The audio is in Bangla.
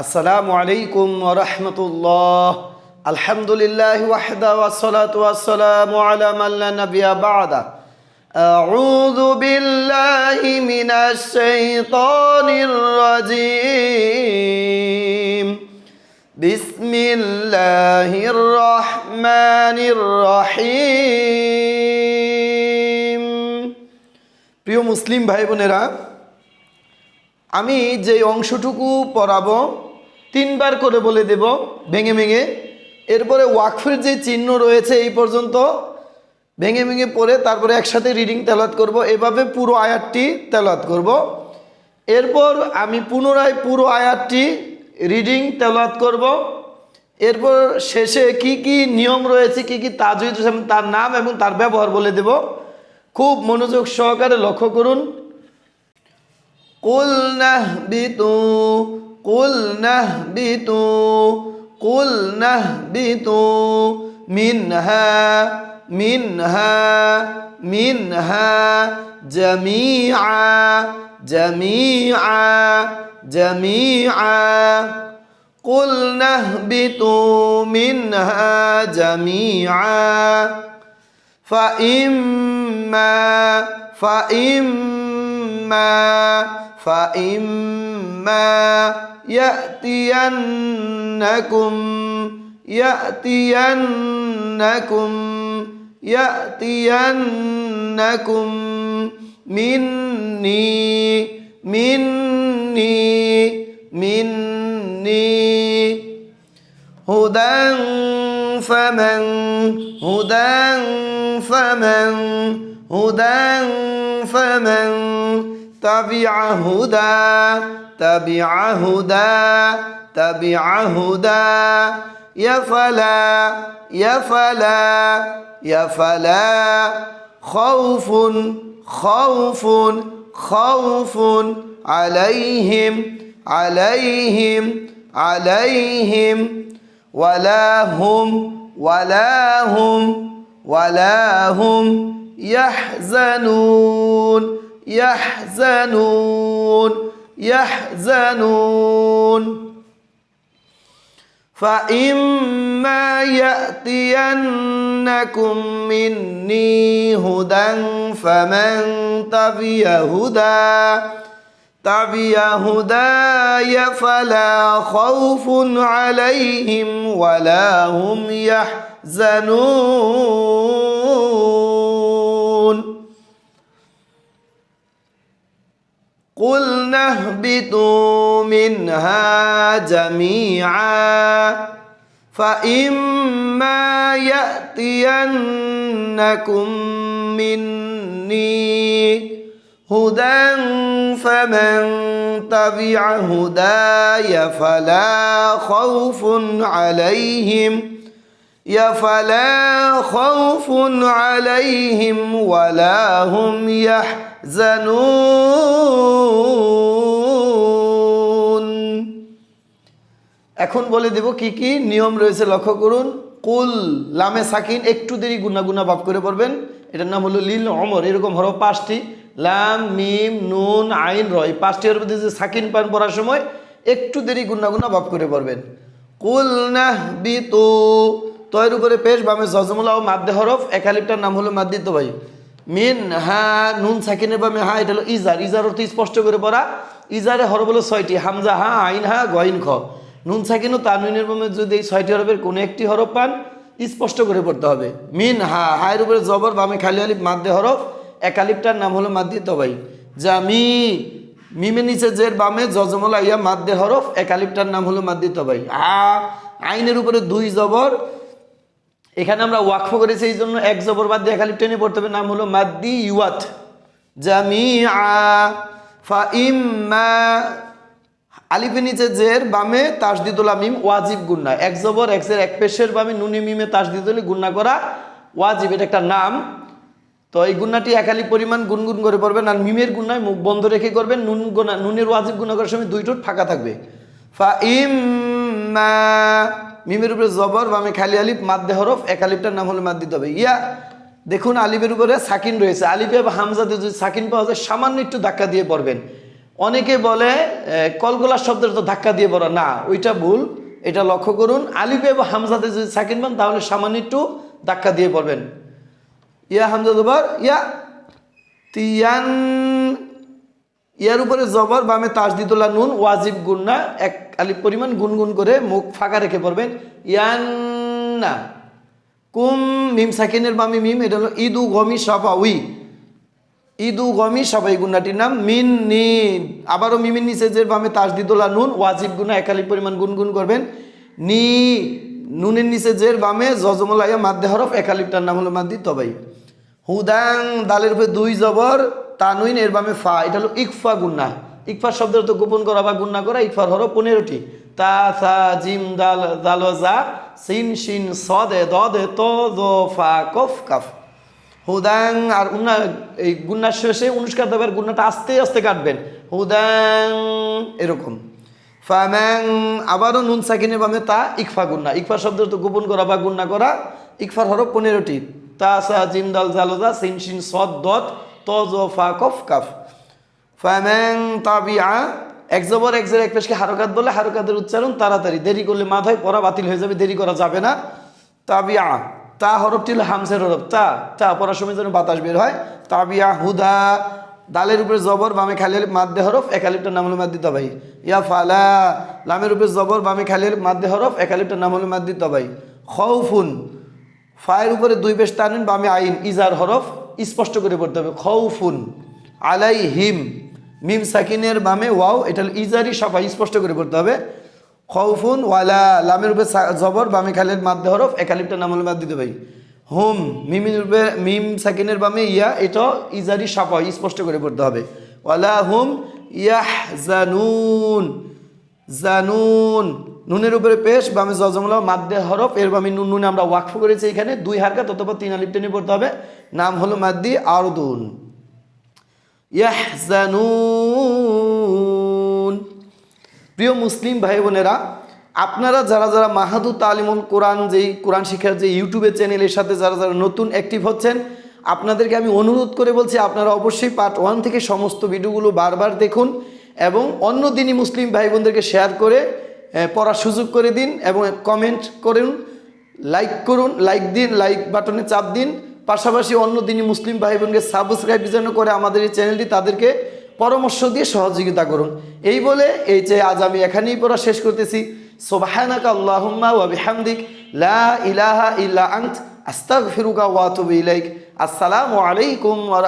আসসালামু আলাইকুম রহমতুল্লাহ। আলহামদুলিল্লাহ ওয়াহদা ওয়াসসালাতু ওয়াসসালামু আলা মান লা নাবিয়্যা বা'দা। আউযু বিল্লাহি মিনাশ শাইতানির রাজীম। বিসমিল্লাহির রহমানির রহিম। প্রিয় মুসলিম ভাই বোনেরা আমি যে অংশটুকু পড়াবো, তিনবার করে বলে দেব, ভেঙে ভেঙে। এরপরে ওয়াকফের যে চিহ্ন রয়েছে এই পর্যন্ত ভেঙে ভেঙে পড়ে, তারপরে একসাথে রিডিং তেলাত করব। এভাবে পুরো আয়াতটি তেলাত করব। এরপর আমি পুনরায় পুরো আয়াতটি রিডিং তেলাত করব। এরপর শেষে কি কি নিয়ম রয়েছে, কি কি তাজুদ তার নাম এবং তার ব্যবহার বলে দেব। খুব মনোযোগ সহকারে লক্ষ্য করুন। قلنا اهبطوا قلنا اهبطوا قلنا اهبطوا منها منها منها جميعا جميعا جميعا قلنا اهبطوا منها جميعا فإما فإما فإما يأتينكم يأتينكم يأتينكم مني مني مني هدى فمن هدى فمن هدى فمن تبع هدى تبع هدى تبع هدى. يفلا يفلا يفلا خوف خوف خوف عليهم عليهم عليهم. ولا هم ولا هم ولا هم يحزنون. يحزنون يحزنون. فإما يأتينكم مني هدى فمن تبي هدى تبي هداي فلا خوف عليهم ولا هم يحزنون. قلنا اهبطوا منها جميعا فإما يأتينكم مني هدى فمن تبع هداي فلا خوف عليهم فلا خوف عليهم ولا هم يحزنون এখন বলে দেব কি কি? নিয়ম রয়েছে, লক্ষ্য করুন। কুল, লামে সাকিন, একটু দেরি গুনা গুনা ভাব করে পড়বেন। এটার নাম হলো লীল অমর এরকম হরফ পাঁচটি। লাম, মিম, নুন, আইন, রয়। পাঁচটি হরফ দিয়ে সাকিন পান পড়ার সময়, একটু দেরি গুনা গুনা ভাব করে পড়বেন। কুল নাহ বি তো তয়ের উপরে পেশ, বামে জজমুল্লাহ মাদ্দে হরফ। একালিপটার নাম হলো মাদ্দিত ভাই। মিন হা, নুন সাকিনের বামে হা, এটা হলো ইজার। ইজার অর্থ স্পষ্ট করে পড়া, ইজারে হরফ হলো ছয়টি, হামজা, হা, আইন, হা গইন খ। নুন সাকিন ও তানুনের বামে যদি এই ছয়টি হরফের কোনো একটি হরফ পান, স্পষ্ট করে পড়তে হবে। মিন হা, হায়ের উপরে জবর, বামে খালি আলিফ মাদ্দে হরফ একালিপটার নাম হলো মাদ্দিত ভাই মি, মিমের নিচে জের বামে জজমলা ইয়া মাদ্দে হরফ একালিপটার নাম হলো মাদ্দিত ভাই আ, আইনের উপরে দুই জবর এখানে আমরা ওয়াকফ করেছি এই জন্য এক জবর বাদ দিয়ে একালিপ টেনে পড়তে হবে। নাম হলো মাদ্দি ইউয়াত। জামিআ ফাইম্মা আলিফের নিচে জের, বামে তাসদিদুল্লাহ মিম ওয়াজিব গুন্না এক জবর, এক জের, এক পেশের বামে নুনি মিমে তাসদিদুল গুন্না করা ওয়াজিব, এটা একটা নাম। তো এই গুন্নাটি একালি পরিমাণ গুনগুন করে পড়বেন আর মিমের গুন্নায় মুখ বন্ধ রেখে করবেন। নুন গুনা নুনের ওয়াজিব গুণা করার সময় দুই ঠোঁট ফাঁকা থাকবে। ফা ইম্মা। মিমের উপরে জবর বামে খালি আলিফ মাদ্দে হরফ এক আলিফটার নাম হলে মাদ দিতে হবে। ইয়া দেখুন আলিফের উপরে সাকিন রয়েছে। আলিফে বা হামজাতে যদি সাকিন পাওয়া যায় সামান্য একটু ধাক্কা দিয়ে পড়বেন। অনেকে বলে এ, কলকলার শব্দের তো ধাক্কা দিয়ে পড়া। না ওইটা ভুল। এটা লক্ষ্য করুন। আলিফে এবং হামজাতে যদি সাকিন পান তাহলে সামান্য একটু ধাক্কা দিয়ে পড়বেন। ইয়া হামজা দুবার। ইয়া তিয়ান ইয়ার উপরে জবর, বামে তাসদিদুল্লাহ নুন, ওয়াজিব গুন্না এক আলিফ পরিমাণ গুনগুন করে মুখ ফাঁকা রেখে পড়বেন। ইয়ান্না কুম মিম সাকিনের বামে মিম, এটা হলো ইদু গমি সাফা উই ইদু গমি সবাই গুন্নাটির নাম মিন নি আবারও মিমিন নিচে যে বামে তাসদিদুল্লাহ নুন, ওয়াজিব গুনা একালি পরিমাণ গুনগুন করবেন। নি, নুনের নিচে জের বামে জজমলাইয়া মাদ্দে হরফ একালিপটার নাম হলো মাদ্দি তবাই। হুদাং, দালের উপরে দুই জবর তানুইন এর বামে ফা, এটা হলো ইকফা গুন্না। ইকফার শব্দের তো গোপন করা বা গুন্না করা, ইকফার হরফ পনেরোটি। তা, সা, জিম, দাল দাল, জা, সিন, শিন, সদে দদে তো ফা, কফ, কাফ। হুদাং, আর উন্না এই গুন্নার শেষে অনুষ্কার দেবের গুন্নাটা আস্তে আস্তে কাটবেন। হুদাং, এরকম। ফাম্যাং আবারও নুন সাকিনের বামে তা, ইকফা গুন্না। ইকফা শব্দ তো গোপন করা বা গুন্না করা, ইকফার হরফ পনেরোটি। তা, সা, জিম, দাল জালোজা সিন, শিন, সদ দত ত জ ফা কফ কাফ। ফাম্যাং তাবিয়া এক জবর এক জের এক পেশকে হারকাত বলে হারকাতের উচ্চারণ তাড়াতাড়ি। দেরি করলে মাথায় পড়া বাতিল হয়ে যাবে, দেরি করা যাবে না। তাবিয়া তা হরফটি হলো হামসের হরফ। তা তা পড়ার সময় যেন বাতাস বের হয়। তাবিয়া হুদা, দালের উপরে জবর, বামে খালের মাদ্দে হরফ একালিপটার নাম হলো মাদ্দি তবাই। ইয়া ফালা, লামের উপরে জবর, বামে খালের মাদ্দে হরফ, এক একালিপটার নাম হলো মাদ্দি তবাই। খৌফুন, ফায়ের উপরে দুই বেশ টানেন বামে আইন, ইজার হরফ। স্পষ্ট করে পড়তে হবে। খৌফুন আলাই হিম মিম সাকিনের বামে ওয়াও এটা ইজারি সবাই স্পষ্ট করে পড়তে হবে। খৌফুন ওয়ালা, লামের সা- জবর, বামে খালের মাদ্দে হরফ, একালিপটার নাম বাদ দিতে তবাই হোম, মিমির রূপে, মিম সাকিনের বামে ইয়া এটা ইজারি সাপা স্পষ্ট করে পড়তে হবে। ওয়ালা হুম ইয়াহ জানুন জানুন। নুনের উপরে পেশ, বামে জজমলা, মাদ্দে হরফ, এর বামে নুন, নুনে আমরা ওয়াকফ করেছি এখানে, দুই হারকা ততপর তিন আলিপ টেনে পড়তে হবে। নাম হলো মাদ্দি আরদুন। ইয়াহজানুন। প্রিয় মুসলিম ভাই বোনেরা আপনারা যারা যারা মাহাদু তালিমুল কোরআন যেই কোরআন শিক্ষার যে ইউটিউবের চ্যানেলের সাথে যারা যারা নতুন অ্যাক্টিভ হচ্ছেন, আপনাদেরকে আমি অনুরোধ করে বলছি, আপনারা অবশ্যই পার্ট ওয়ান থেকে সমস্ত ভিডিওগুলো বারবার দেখুন এবং অন্য দিনই মুসলিম ভাই বোনদেরকে শেয়ার করে পড়ার সুযোগ করে দিন এবং কমেন্ট করুন লাইক করুন লাইক দিন লাইক বাটনে চাপ দিন। পাশাপাশি অন্য দিনই মুসলিম ভাই বোনকে সাবস্ক্রাইব যেন করে আমাদের এই চ্যানেলটি তাদেরকে পরামর্শ দিয়ে সহযোগিতা করুন। এই বলে এই যে আজ আমি এখানেই পড়া শেষ করতেছি। সোবাহানাকা আল্লাহুম্মা লা আসসালামু আলাইকুম ওয়া